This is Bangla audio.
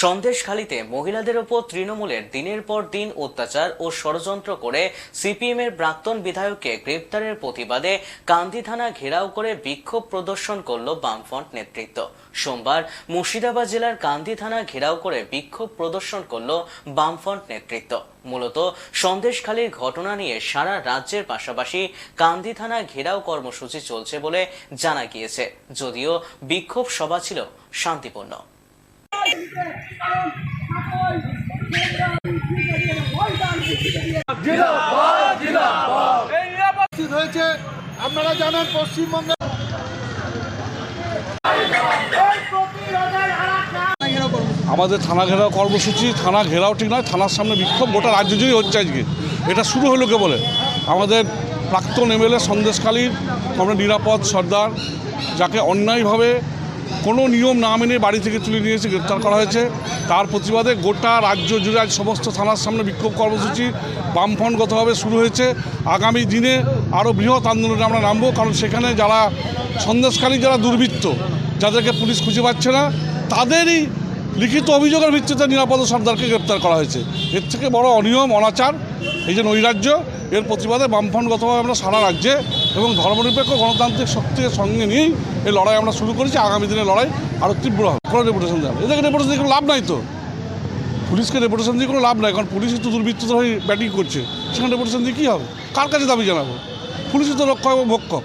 সন্দেশখালীতে মহিলাদের ওপর তৃণমূলের দিনের পর দিন অত্যাচার ও ষড়যন্ত্র করে সিপিএম এর প্রাক্তন বিধায়ককে গ্রেপ্তারের প্রতিবাদে কান্দি থানা ঘেরাও করে বিক্ষোভ প্রদর্শন করল বামফ্রন্ট নেতৃত্ব। সোমবার মুর্শিদাবাদ জেলার কান্দি থানা ঘেরাও করে বিক্ষোভ প্রদর্শন করল বামফ্রন্ট নেতৃত্ব। মূলত সন্দেশখালীর ঘটনা নিয়ে সারা রাজ্যের পাশাপাশি কান্দি থানা ঘেরাও কর্মসূচি চলছে বলে জানা গিয়েছে। যদিও বিক্ষোভ সভা ছিল শান্তিপূর্ণ। হয়েছে আপনারা জানেন পশ্চিমবঙ্গে আমাদের থানা ঘেরাও কর্মসূচি থানা ঘেরাও ঠিক নয় থানার সামনে বিক্ষোভ গোটা রাজ্য জুড়েই হচ্ছে আজকে। এটা শুরু হলো কে বলে আমাদের প্রাক্তন এমএলএ সন্দেশকালীর আমরা নিরাপদ সর্দার যাকে অন্যায়ভাবে কোনো নিয়ম না মেনে বাড়ি থেকে তুলে নিয়ে এসে গ্রেপ্তার করা হয়েছে। তার প্রতিবাদে গোটা রাজ্য জুড়ে আজ সমস্ত থানার সামনে বিক্ষোভ কর্মসূচি বামফ্রন্টগতভাবে শুরু হয়েছে। আগামী দিনে আরও বৃহৎ আন্দোলনে আমরা নামবো, কারণ সেখানে যারা সন্দেশকারী যারা দুর্বৃত্ত, যাদেরকে পুলিশ খুঁজে পাচ্ছে না, তাদেরই লিখিত অভিযোগের ভিত্তিতে নিরাপদ সর্দারকে গ্রেপ্তার করা হয়েছে। এর থেকে বড় অনিয়ম, অনাচার, এই যে নৈরাজ্য, এর প্রতিবাদে বামফ্রন্টগতভাবে আমরা সারা রাজ্যে এবং ধর্মনিরপেক্ষ গণতান্ত্রিক শক্তির সঙ্গে নিয়েই এই লড়াই আমরা শুরু করেছি। আগামী দিনে লড়াই আরও তীব্র হবে। কোনো রেপুটেশন দেওয়া। এদেরকে রেপুটেশন দিয়ে কোনো লাভ নাই তো। পুলিশকে রেপুটেশন দিয়ে কোনো লাভ নাই। কারণ পুলিশই তো দুর্বৃত্ত হয়ে ব্যাটিং করছে। সেখানে রেপুটেশন দিয়ে কী হবে? কার কাছে দাবি জানাব? পুলিশই তো রক্ষক এবং ভক্ষক।